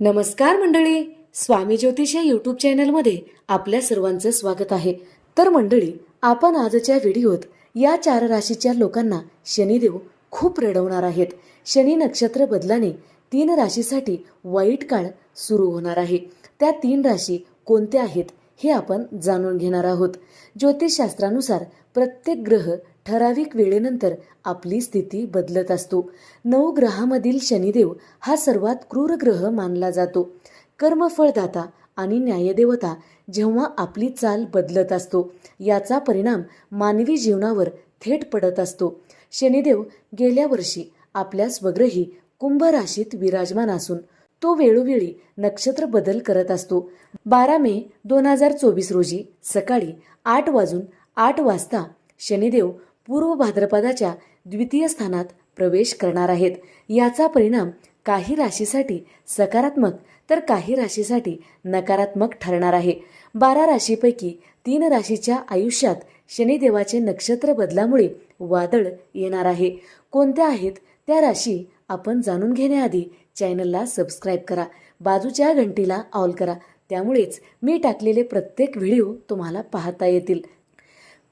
नमस्कार मंडळी स्वामी ज्योतिष या यूट्यूब चॅनलमध्ये आपल्या सर्वांचं स्वागत आहे. तर मंडळी आपण आजच्या व्हिडिओत या चार राशीच्या लोकांना शनिदेव खूप रडवणार आहेत. शनी नक्षत्र बदलाने तीन राशीसाठी वाईट काळ सुरू होणार आहे. त्या तीन राशी कोणत्या आहेत? हे आपण जाणून घेणार आहोत. ज्योतिषशास्त्रानुसार प्रत्येक ग्रह ठराविक वेळेनंतर आपली स्थिती बदलत असतो. नऊ ग्रहामधील शनिदेव हा सर्वात क्रूर ग्रह मानला जातो. कर्मफळदाता आणि न्यायदेवता जेव्हा आपली चाल बदलत असतो याचा परिणाम मानवी जीवनावर थेट पडत असतो. शनिदेव गेल्या वर्षी आपल्या स्वग्रही कुंभ राशीत विराजमान असून तो वेळोवेळी नक्षत्र बदल करत असतो. बारा मे दोन हजार चोवीस रोजी सकाळी आठ वाजून आठ वाजता शनिदेव पूर्व भाद्रपदाच्या द्वितीय स्थानात प्रवेश करणार आहेत. याचा परिणाम काही राशीसाठी सकारात्मक तर काही राशीसाठी नकारात्मक ठरणार आहे. बारा राशीपैकी तीन राशीच्या आयुष्यात शनिदेवाचे नक्षत्र बदलामुळे वादळ येणार आहे. कोणत्या आहेत त्या राशी आपण जाणून घेण्याआधी चॅनलला सबस्क्राईब करा बाजूच्या घंटीला ऑल करा त्यामुळेच मी टाकलेले प्रत्येक व्हिडिओ तुम्हाला पाहता येतील.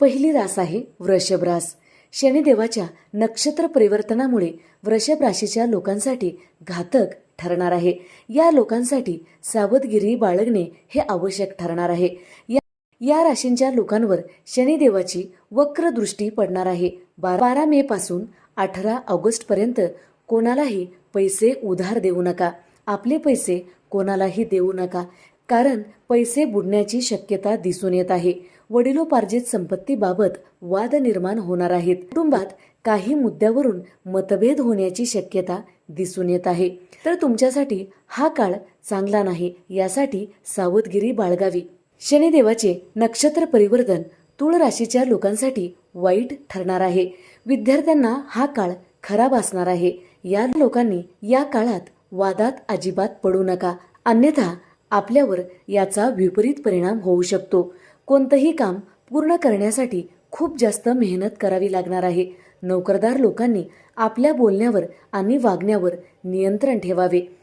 पहिली रास आहे वृषभ रास. शनिदेवाच्या नक्षत्र परिवर्तनामुळे वृषभ राशीच्या लोकांसाठी घातक ठरणार आहे. या लोकांसाठी सावधगिरी बाळगणे हे आवश्यक ठरणार आहे. या या राशींच्या लोकांवर शनिदेवाची वक्र दृष्टी पडणार आहे. बारा मे पासून अठरा ऑगस्ट पर्यंत कोणालाही पैसे उधार देऊ नका. आपले पैसे कोणालाही देऊ नका. कारण पैसे बुडण्याची शक्यता दिसून येत आहे. वडिलोपार्जित संपत्तीबाबत वाद निर्माण होणार आहेत. कुटुंबात काही मुद्द्यावरून मतभेद होण्याची शक्यता दिसून येत आहे. तर तुमच्यासाठी हा काळ चांगला नाही यासाठी सावधगिरी बाळगावी. शनिदेवाचे नक्षत्र परिवर्तन तुळ राशीच्या लोकांसाठी वाईट ठरणार आहे. विद्यार्थ्यांना हा काळ खराब असणार आहे. या लोकांनी या काळात वादात अजिबात पडू नका. अन्यथा आपल्यावर याचा विपरीत परिणाम होऊ शकतो. कोणतंही काम पूर्ण करण्यासाठी खूप जास्त मेहनत करावी लागणार आहे. नोकरदार लोकांनी आपल्या बोलण्यावर आणि वागण्यावर नियंत्रण ठेवावे.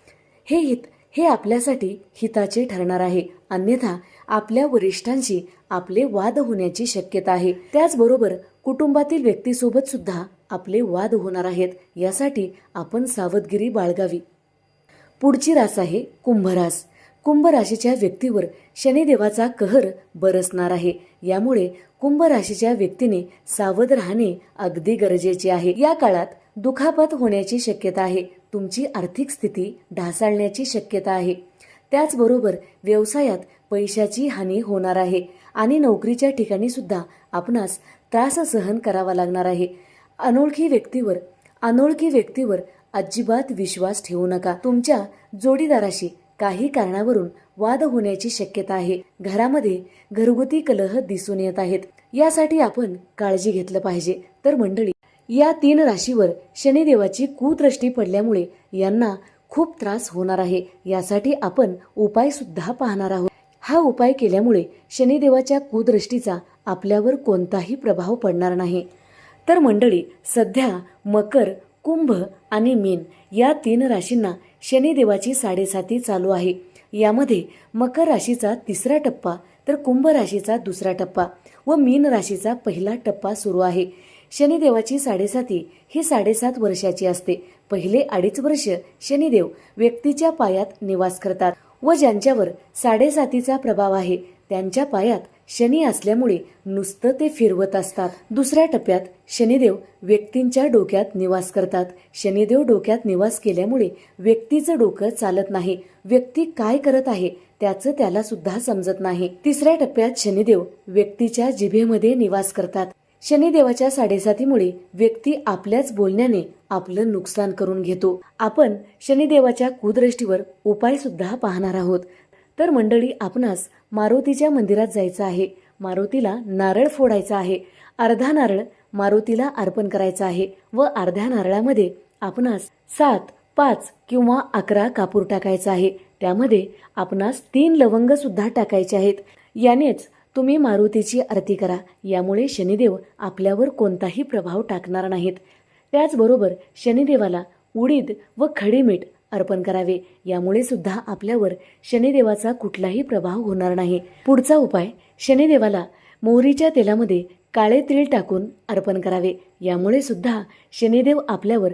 हे हित हे आपल्यासाठी हिताचे ठरणार आहे. अन्यथा आपल्या वरिष्ठांशी आपले वाद होण्याची शक्यता आहे. त्याचबरोबर कुटुंबातील व्यक्तीसोबत सुद्धा आपले वाद होणार आहेत. यासाठी आपण सावधगिरी बाळगावी. पुढची रास आहे कुंभरास. कुंभ राशीच्या व्यक्तीवर शनिदेवाचा कहर बरसणार आहे. यामुळे कुंभ राशीच्या व्यक्तीने सावध राहणे अगदी गरजेचे आहे. या काळात दुखापत होण्याची शक्यता आहे. तुमची आर्थिक स्थिती ढासळण्याची शक्यता आहे. त्याचबरोबर व्यवसायात पैशाची हानी होणार आहे आणि नोकरीच्या ठिकाणी सुद्धा आपणास त्रास सहन करावा लागणार आहे. अनोळखी व्यक्तीवर अनोळखी व्यक्तीवर अजिबात विश्वास ठेवू नका. तुमच्या जोडीदाराशी काही कारणावरून वाद होण्याची शक्यता आहे. घरामध्ये घरगुती कलह दिसून येत आहेत. यासाठी आपण काळजी घेतलं पाहिजे. तर मंडळी या तीन राशीवर शनिदेवाची कुदृष्टी पडल्यामुळे यांना खूप त्रास होणार आहे. यासाठी आपण उपाय सुद्धा पाहणार आहोत. हा उपाय केल्यामुळे शनिदेवाच्या कुदृष्टीचा आपल्यावर कोणताही प्रभाव पडणार नाही. तर मंडळी सध्या मकर कुंभ आणि मीन या तीन राशींना शनिदेवाची साडेसाती चालू आहे. यामध्ये मकर राशीचा तिसरा टप्पा तर कुंभ राशीचा दुसरा टप्पा व मीन राशीचा पहिला टप्पा सुरू आहे. शनिदेवाची साडेसाती ही साडेसात वर्षाची असते. पहिले अडीच वर्ष शनिदेव व्यक्तीच्या पायात निवास करतात व ज्यांच्यावर साडेसातीचा प्रभाव आहे त्यांच्या पायात शनी असल्यामुळे नुसतं ते फिरवत असतात. दुसऱ्या टप्प्यात शनिदेव व्यक्तींच्या डोक्यात निवास करतात. शनिदेव डोक्यात निवास केल्यामुळे व्यक्तीचं डोकं चालत नाही. व्यक्ती काय करत आहे त्याचं त्याला सुद्धा समजत नाही. तिसऱ्या टप्प्यात शनिदेव व्यक्तीच्या जिभेमध्ये निवास करतात. शनिदेवाच्या साडेसातीमुळे व्यक्ती आपल्याच बोलण्याने आपलं नुकसान करून घेतो. आपण शनिदेवाच्या कुदृष्टीवर उपाय सुद्धा पाहणार आहोत. तर मंडळी आपणास मारुतीच्या मंदिरात जायचं आहे. मारुतीला नारळ फोडायचा आहे. अर्धा नारळ मारुतीला अर्पण करायचा आहे व अर्ध्या नारळामध्ये आपणास सात पाच किंवा अकरा कापूर टाकायचा आहे. त्यामध्ये आपणास तीन लवंग सुद्धा टाकायचे आहेत. यानेच तुम्ही मारुतीची आरती करा. यामुळे शनिदेव आपल्यावर कोणताही प्रभाव टाकणार नाहीत. त्याचबरोबर शनिदेवाला उडीद व खडी मीठ अर्पण करावे. यामुळे सुद्धा आपल्यावर शनिदेवाचा कुठलाही प्रभाव होणार नाही. पुढचा उपाय शनिदेवाला मोहरीच्या तेलामध्ये काळे तीळ टाकून अर्पण करावे. यामुळे सुद्धा शनिदेव आपल्यावर